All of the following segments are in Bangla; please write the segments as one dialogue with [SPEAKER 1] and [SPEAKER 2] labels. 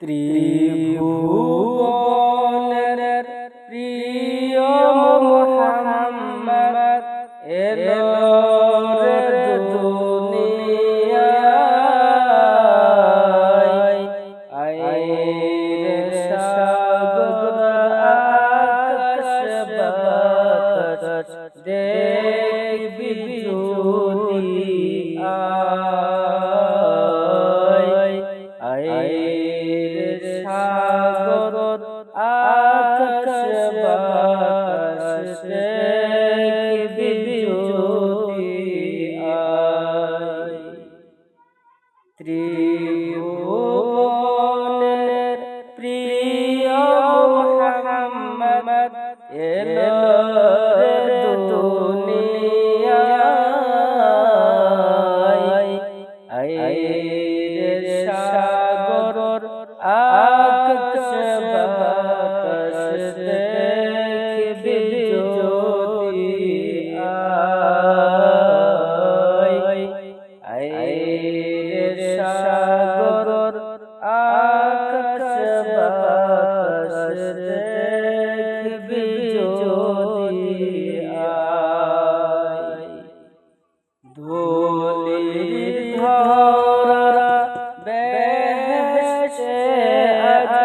[SPEAKER 1] ত্রিভুবনের প্রিয় মোহাম্মদ এলো রে দুনিয়ায়। আইরে সাগর আকাশ বাতাস দেখবি যদি আয় আইরে ত্রিভুবনের প্রিয় মোহাম্মদ এলো দুনিয়ায় আইরে সাগর আকাশ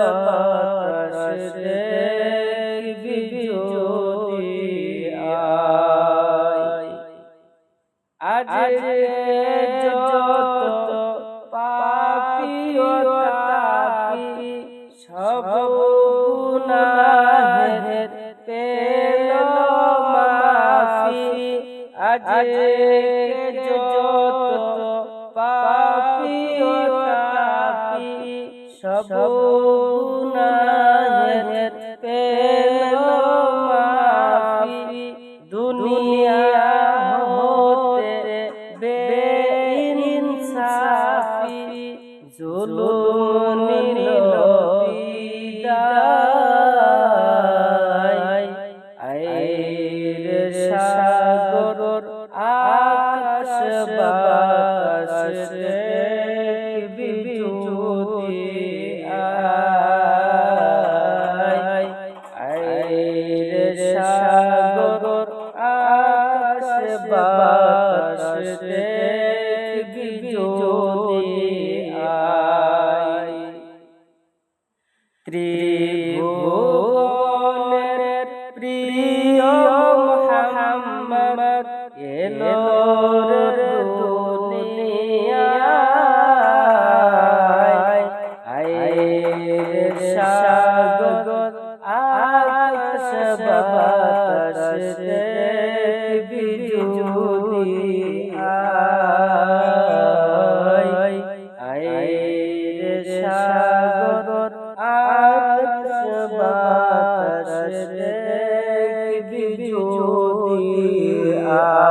[SPEAKER 1] বাতাস দেখবি যদি আয় আজ যত পাপি ও তাপি সব গুনাহের পেল মাফি সব গুনাহের পেল মাফি দুনিয়া হতে বেইনসাফি জুলুম নিল বিদায়। আইরে সাগর আকাশ বাতাস ত্রিভুবনের প্রিয় মোহাম্মদ এলো সাগর আকাশ বাতাস বিজুলি আয় আয় সাগর যদি আয়